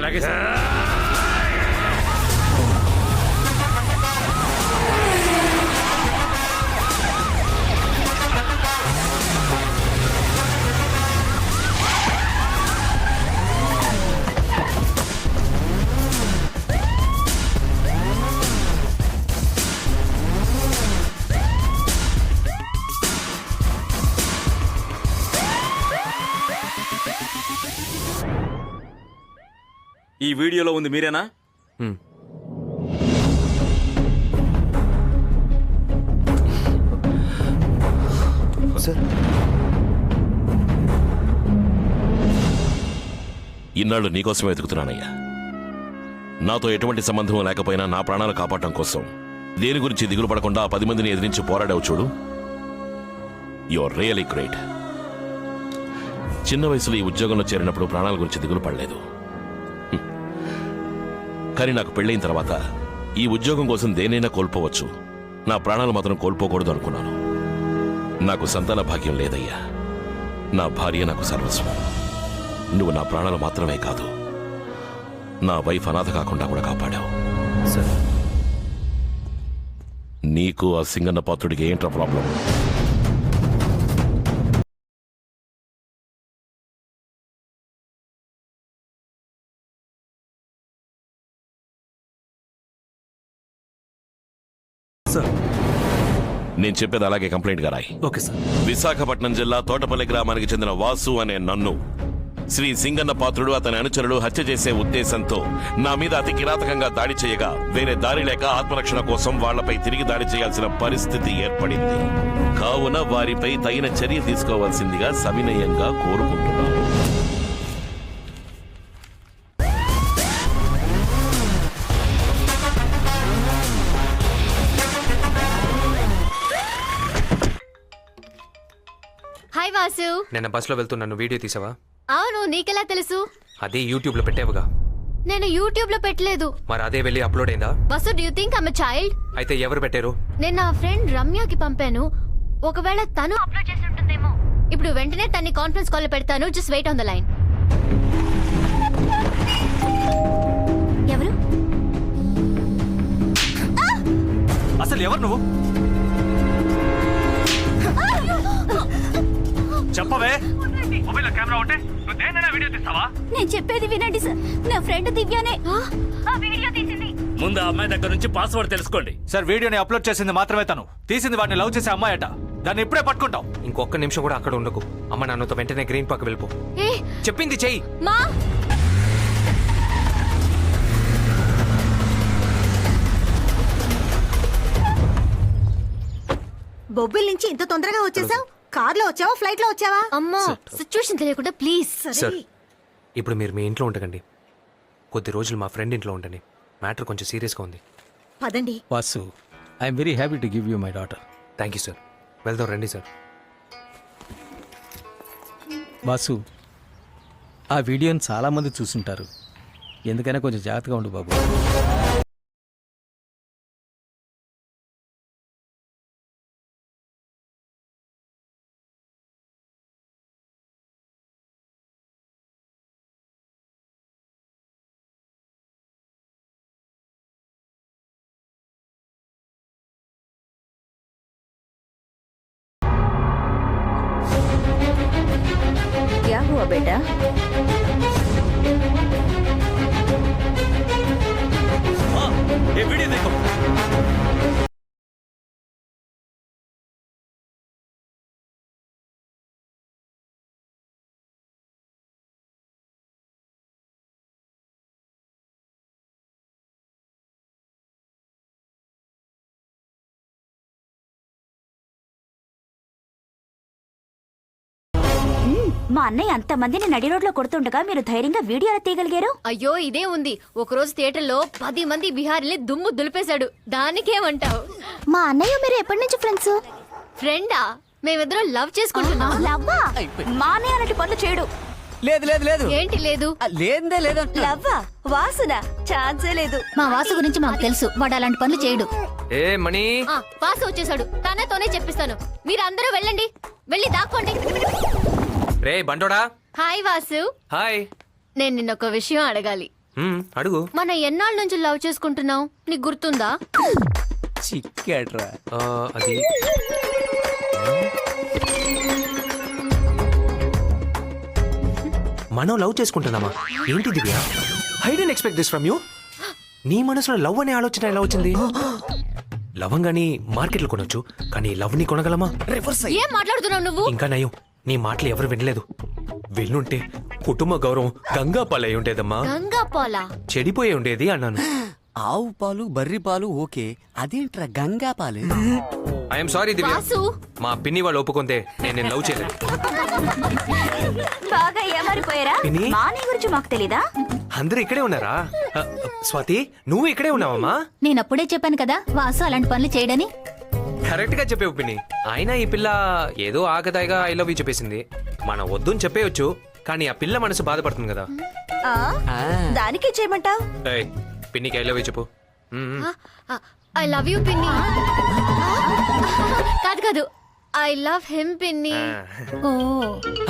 అలాగే సార్. ఈ వీడియోలో ఉంది మీరేనా. సార్. ఇన్నాళ్ళు నీకోసమే వెతుకుతున్నానయ్యా. నాతో ఎటువంటి సంబంధం లేకపోయినా నా ప్రాణాలు కాపాడటం కోసం దేని గురించి దిగులు పడకుండా ఆ పది మందిని ఎదిరించి పోరాడావు చూడు. యువర్ రియలీ గ్రేట్ చిన్న వయసులో ఈ ఉద్యోగంలో చేరినప్పుడు ప్రాణాల గురించి దిగులు పడలేదు. కానీ నాకు పెళ్ళైన తర్వాత ఈ ఉద్యోగం కోసం దేనైనా కోల్పోవచ్చు. నా ప్రాణాలు మాత్రం కోల్పోకూడదు అనుకున్నాను. నాకు సంతాన భాగ్యం లేదయ్యా. నా భార్య నాకు సర్వస్వం. నువ్వు నా ప్రాణాలు మాత్రమే కాదు. నా వైఫ్ అనాథ కాకుండా కూడా కాపాడావు. సార్. నీకు ఆ సింగన్న పాత్రుడికి ఏంట్రా ప్రాబ్లం నేను చెప్పేది అలాగే కంప్లైంట్గా రాయి ఓకే సార్. విశాఖపట్నం జిల్లా తోటపల్లి గ్రామానికి చెందిన వాసు అనే నన్ను శ్రీ సింగన్న పాత్రుడు అతని అనుచరులు హత్య చేసే ఉద్దేశంతో నా మీద అతి కిరాతకంగా దాడి చేయగా వేరే దారి లేక ఆత్మరక్షణ కోసం వాళ్ళపై తిరిగి దాడి చేయాల్సిన పరిస్థితి ఏర్పడింది. కావున వారిపై తగిన చర్య తీసుకోవాల్సిందిగా సవినయంగా కోరుకుంటున్నాను. హాయ్ వాసు. నిన్న బస్సులో వెళ్తూ నన్ను వీడియో తీసావా? అవును నీకెలా తెలుసు? అదే యూట్యూబ్లో పెట్టావుగా. నేను యూట్యూబ్లో పెట్టలేదు. మరి అదే వెళ్ళి అప్లోడ్ అయిందా? Vasu do you think I'm child అయితే ఎవరు పెట్టారు? నేను నా ఫ్రెండ్ రమ్యకి పంపాను. ఒకవేళ తను అప్లోడ్ చేసి ఉంటుందేమో. ఇప్పుడు వెంటనే తన్ని కాన్ఫరెన్స్ కాల్ పెడతాను. Just wait on the line ఎవరు? అసలు ఎవరు నువ్వు? చెప్పవే. మొబైల్ కెమెరా ఉంటే నువ్వు దేనైనా వీడియో తీస్తావా? నేను చెప్పేది వినండి సార్. నా ఫ్రెండ్ దివ్యనే. ఆ? వీడియో తీసింది. ముందు ఆ అమ్మాయి దగ్గర నుంచి పాస్వర్డ్ తెలుసుకోండి. సార్ వీడియోని అప్లోడ్ చేసింది మాత్రమే తను. తీసింది వాడిని లవ్ చేసే అమ్మాయట దాన్ని ఇప్పుడే పట్టుకుంటాం. ఇంకొక నిమిషం కూడా అక్కడ ఉండకు. అమ్మ నాన్నతో వెంటనే గ్రీన్ పార్క్ వెళ్ళిపో. ఏ? చెప్పింది చెయ్యి. మా? బొబ్బిల్ నుంచి ఇంత తొందరగా వచ్చేసావు? కార్లో వచ్చావా ఫ్లైట్లో వచ్చావా? అమ్మో సిచ్యువేషన్ తెలియకుండా ప్లీజ్ సార్ ఇప్పుడు మీరు మీ ఇంట్లో ఉండకండి. కొద్ది రోజులు మా ఫ్రెండ్ ఇంట్లో ఉండండి. మ్యాటర్ కొంచెం సీరియస్గా ఉంది. పదండి. Vasu I'm very happy to give you my daughter thank you sir వెళ్దాం రండి సార్ వాసు ఆ వీడియోని చాలామంది చూసుంటారు. ఎందుకైనా కొంచెం జాగ్రత్తగా ఉండు బాబు. क्या हुआ बेटा ఏ వీడియో మా అన్నయ్య అంతమందిని నడి రోడ్లో కొడుతుండగా మీరు ధైర్యంగా వీడియో ఎలా తీయగలిగారు? అయ్యో ఇదే ఉంది. ఒకరోజు థియేటర్లో పది మంది బిహారీని దుమ్ము దులిపేశాడు. దానికేమంటావు? మా అన్నయ్య మీరు ఎప్పటి నుంచి ఫ్రెండ్స్ ఫ్రెండా? మేమిద్దరం లవ్ చేసుకుంటున్నాం. లవ్వా? మా అన్నయ్య అలాంటి పనులు చేయడు. లేదు లేదు లేదు. ఏంటి లేదు? లేదే లేదు లవ్వా? వాసున? ఛాన్సే లేదు. మా వాసు గురించి మాకు తెలుసు. వాడు అలాంటి పనులు చేయడు. ఏ మణి? ఆ, వాసు వచ్చేసాడు తనతోనే చెప్పిస్తాను. మీరు అందరూ వెళ్ళండి. వెళ్ళి దాక్కోండి. రే బండోడా. హాయ్ వాసు. హాయ్. నేను నిన్న ఒక విషయం అడగాలి. అడుగు. మన ఎన్నాళ్ళ నుంచి లవ్ చేసుకుంటున్నావు? నీకు గుర్తుందా? చిక్కాడ్రా. ఆ, అది. మనం లవ్ చేసుకుంటున్నామా? ఏంటి Divya? I don't expect this from you నీ మనసులో లవ్ అనే ఆలోచన ఎలా వచ్చింది? లవంగాని మార్కెట్లో కొనొచ్చు కానీ లవ్ని కొనగలమా? రివర్స్ ఏం మాట్లాడుతున్నావు నువ్వు? ఇంకా నయం. నీ మాటలు ఎవరు వినలేదు. వినుంటే కుటుంబ గౌరవం గంగా పాలై ఉండేదమ్మా. గంగా పోలా చెడిపోయి ఉండేది అన్నాను. ఆవు పాలు బర్రి పాలు ఓకే. అదేంట్రా గంగా పాలు ఐఎమ్ సారీ దివ్య. వాసు. మా పిన్ని వాళ్ళు ఒప్పుకుంటే నేను నేను లవ్ చేయలేదు. బాగా ఏమారిపోయారా? పిన్ని? మా నీ గురించి మాకు తెలీదా? అందరూ ఇక్కడే ఉన్నారా? స్వాతి నువ్వు ఇక్కడే ఉన్నావమ్మా? నేను అప్పుడే చెప్పాను కదా వాసు అలాంటి పనులు చేయడని. కరెక్ట్గా చెప్పేవు పిన్ని. అయినా ఈ పిల్ల ఏదో ఆకతాయిగా ఐ లవ్ యూ చెప్పేసింది. మనం వద్దు అని చెప్పేయొచ్చు కానీ ఆ పిల్ల మనసు బాధపడుతుంది కదా. దానికి చేయమంటావు? ఏయ్, పిన్నికి ఐ లవ్ యూ చెప్పు. మ్మ్. ఐ లవ్ యూ పిన్ని. కాదు కాదు. ఐ లవ్ హిమ్ పిన్ని. ఓ.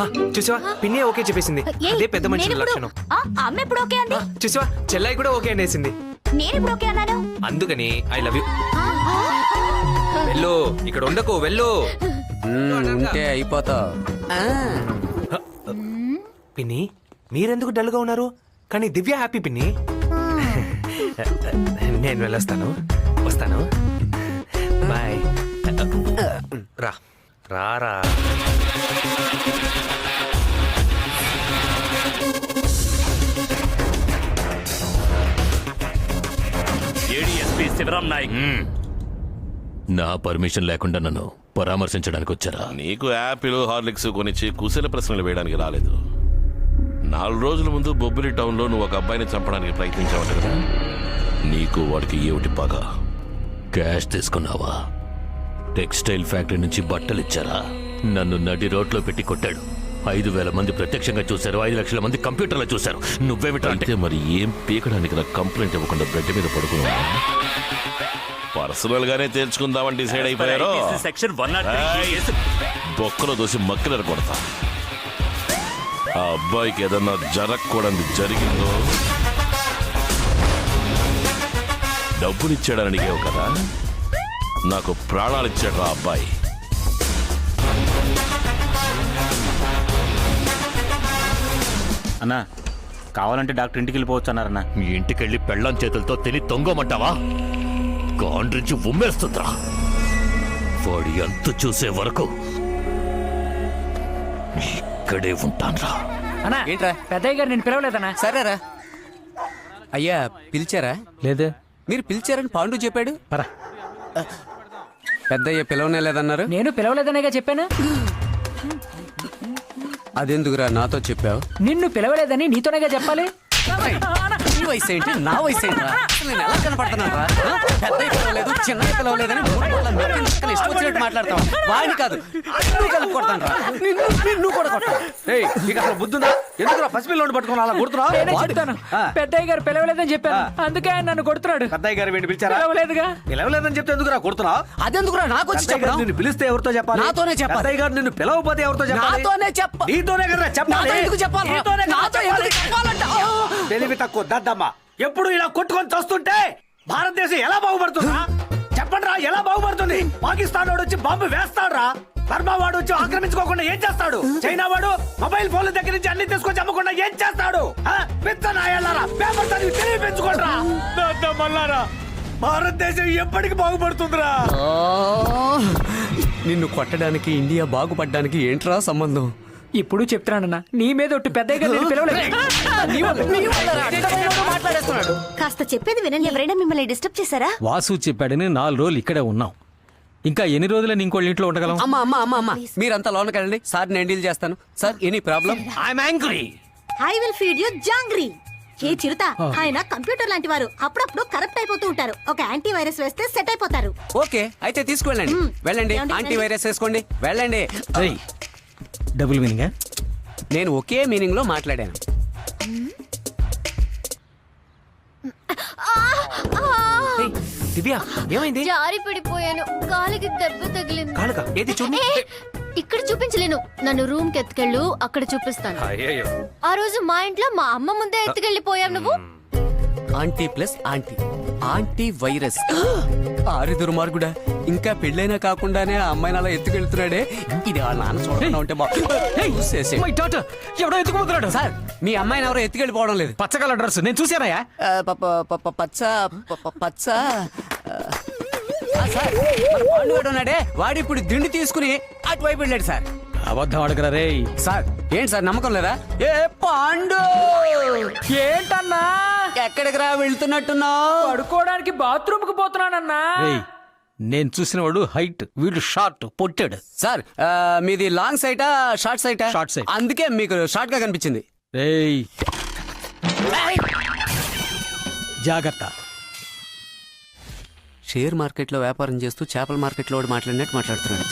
ఆ, చూసావా? పిన్ని ఓకే చెప్పేసింది. ఏయ్, అదే పెద్ద మనిషి నేనిప్పుడు- లక్షణం. ఆ, అమ్మ ఎప్పుడు ఓకే అంది? చూసావా? చెల్లాయి కూడా ఓకే అనేసింది. నేను ఇప్పుడు ఓకే అన్నాను? అందుకని ఐ లవ్ యూ వెళ్ళు. ఇక్కడ ఉండకు వెళ్ళు. ఉంటే అయిపోతావు పిన్ని మీరెందుకు డల్గా ఉన్నారు? కానీ దివ్య హ్యాపీ పిన్ని. నేను వెళ్ళొస్తాను. వస్తాను. బాయ్ రా. రా రా. ఏడీఎస్పీ శివరాం నాయక్. నా పర్మిషన్ లేకుండా నన్ను పరామర్శించడానికి వచ్చారా నీకు యాపిల్ హార్లిక్స్ కొనిచ్చి కుశల ప్రశ్నలు వేయడానికి రాలేదు. నాలుగు రోజుల ముందు బొబ్బిలి టౌన్లో నువ్వు ఒక అబ్బాయిని చంపడానికి ప్రయత్నించావంట కదా? నీకు వాడికి ఏమిటి పగ క్యాష్ తీసుకున్నావా? టెక్స్టైల్ ఫ్యాక్టరీ నుంచి బట్టలు ఇచ్చారా నన్ను నడి రోడ్లో పెట్టి కొట్టాడు. ఐదు వేల మంది ప్రత్యక్షంగా చూశారు ఐదు లక్షల మంది కంప్యూటర్లో చూశారు. నువ్వేమిటా అంటే మరి ఏం పీకడానికి నాకు కంప్లైంట్ ఇవ్వకుండా బెడ్ మీద పడుకున్నా పర్సనల్ గానే తేల్చుకుందామని డిసైడ్ అయిపోయారు? Section one. బొక్కలో దోసి మక్కలరు కొడతా. ఆ అబ్బాయికి ఏదన్నా జరగకూడదు జరిగిందో? డబ్బులు ఇచ్చాడని అడిగావు కదా? నాకు ప్రాణాలు ఇచ్చాడు ఆ అబ్బాయి. అన్నా కావాలంటే డాక్టర్ ఇంటికి వెళ్ళిపోవచ్చు అన్నారన్నా. మీ ఇంటికెళ్ళి పెళ్ళం చేతులతో తిని తొంగమంటావా? గాండ్రించి ఉమ్మేస్తుందిరా. వాడి అంత చూసే వరకు ఇక్కడే ఉంటాన్రా. అన్నా ఏంట్రా? పెద్దయ్య గారు నేను పిలవలేదన్నా? సరేరా. అయ్యా పిలిచారా? లేదే. మీరు పిలిచారని పాండు చెప్పాడు? పరా. పెద్దయ్య పిలవనే లేదన్నారు. నేను పిలవలేదనేగా చెప్పాను? అదెందుకురా నాతో చెప్పావు? నిన్ను పిలవలేదని నీతోనేగా చెప్పాలి? నీ వయసు ఏంటి నా వయసు ఏంట్రా అసలు నేను ఎలా కనపడుతున్నాను రా? పెద్దయ్య పిలవలేదు చిన్నయ్య పిలవలేదని నొక్కలు ఇష్టం వచ్చినట్టు మాట్లాడతావు. వాడిని కాదు నిన్ను కలిపి కొడతాను రా. నిన్ను నిన్ను కూడా కొడతాను. ఏయ్ నీకు అసలు బుద్ధుందా ఎందుకు పసిపిల్లోని పట్టుకుని అలా కొడుతున్నావు? నేనే చెప్తాను. పెద్దయ్య గారు పిలవలేదని చెప్పాను. అందుకే ఆయన నన్ను కొడుతున్నాడు. పెద్దయ్య గారు వీడిని పిలిచారా? పిలవలేదుగా. పిలవలేదని చెప్తే ఎందుకురా కొడుతున్నావు? అదెందుకురా? నాకు వచ్చి చెప్పడం. నిన్ను పిలిస్తే ఎవరితో చెప్పాలి? నాతోనే చెప్పాలి. పెద్దయ్య గారు నిన్ను పిలవకపోతే ఎవరితో చెప్పాలి? నాతోనే చెప్ప నీతోనే కదా చెప్పాలి. ఎందుకు చెప్పాలి? నీతోనే కదా నాతో ఎందుకు చెప్పాలంట. తెలివి తక్కువ దద్దమ్మ ఎప్పుడు ఇలా కొట్టుకొని చస్తుంటే భారతదేశం ఎలా బాగుపడుతుందా చెప్పండి రా ఎలా బాగుపడుతుంది? పాకిస్తాన్ వాడు వచ్చి బాంబు వేస్తాడు బర్మా వాడు వచ్చి ఆక్రమించుకోకుండా ఏం చేస్తాడు? చైనా వాడు మొబైల్ ఫోన్ల దగ్గర నుంచి అన్ని తీసుకొచ్చి అమ్మకుండా ఏం చేస్తాడు? ఆ? పిచ్చ నాయాలారా పేపర్ చదివి తెలివి పెంచుకోండిరా భారతదేశం ఎప్పటికి బాగుపడుతుందిరా? నిన్ను కొట్టడానికి ఇండియా బాగుపడ్డానికి ఏంట్రా సంబంధం? ఇప్పుడు చెప్తున్నానన్నా నీ మీద ఒట్టు పెద్దయ్య గారు నేను పిలవలేదు మాట్లాడేస్తున్నాడు. కాస్త చెప్పేది వినండి. ఎవరైనా మిమ్మల్ని డిస్టర్బ్ చేశారా? వాసు చెప్పాడని నాలుగు రోజులు ఇక్కడే ఉన్నాం. ఇంకా ఎన్ని రోజులని ఇంకోళ్ళ ఇంట్లో ఉండగలం? అమ్మా అమ్మా అమ్మా అమ్మా. మీరంతా లోనకి వెళ్ళండి సార్ నేను డీల్ చేస్తాను. Sir any problem? I'm angry I will feed you jangri ఏ చిరుత ఆయన కంప్యూటర్ లాంటి వారు. అప్పుడప్పుడు కరప్ట్ అయిపోతూ ఉంటారు. ఒక యాంటీ వైరస్ వేస్తే సెట్ అయిపోతారు. ఓకే అయితే తీసుకువెళ్ళండి. వెళ్ళండి. యాంటీ. వైరస్ వేసుకోండి. వెళ్ళండి. Double meaning? నేను ఒకే మీనింగ్లో మాట్లాడాను. దివ్య ఏమైంది? జారి పడిపోయాను కాలికి దెబ్బ తగిలింది. కాలుక? ఏది చూడు. ఏ, ఇక్కడ చూపించలేను. నన్ను రూమ్కి ఎత్తుకెళ్ళు అక్కడ చూపిస్తాను. ఆ రోజు మా ఇంట్లో మా అమ్మ ముందే ఎత్తుకెళ్ళిపోయావు నువ్వు? Aunty plus aunty. Aunty virus. ఆరి దుర్మార్గుడా ఇంకా పెళ్ళైనా కాకుండానే ఆ అమ్మాయిని అలా ఎత్తుకెళ్తున్నాడే? ఇది వాళ్ళ నాన్న చూడకుండా ఉంటే బాగుంది మై డాటర్ ఎవడో ఎత్తుకుపోతున్నాడు? సార్ మీ అమ్మాయిని ఎవరో ఎత్తుకెళ్ళిపోవడం లేదు. పచ్చగల డ్రెస్ నేను ఆ, ప- పచ్చ పచ్చ. ఆ, ఆ, సార్ మన పాండుగాడు ఉన్నాడే వాడు ఇప్పుడు దిండి తీసుకుని అటువైపు వెళ్ళాడు సార్. అబద్ధం అడగరా రే. సార్ ఏంటి సార్ నమ్మకం లేదా? ఏ పాండు! ఏంటన్నా? ఎక్కడికి రా వెళ్తున్నట్టున్నావు? పడుకోవడానికి బాత్రూమ్కి పోతున్నానన్నా నేను చూసిన వాడు హైట్ వీడు షార్ట్ పొట్టాడు. సార్ ఆ, మీది లాంగ్ సైటా షార్ట్ సైటా? Short sight. అందుకే మీకు షార్ట్గా కనిపించింది. రేయ్. జాగ్రత్త. షేర్ మార్కెట్లో వ్యాపారం చేస్తూ చేపల మార్కెట్లో వాడు మాట్లాడినట్టు మాట్లాడుతున్నాడు!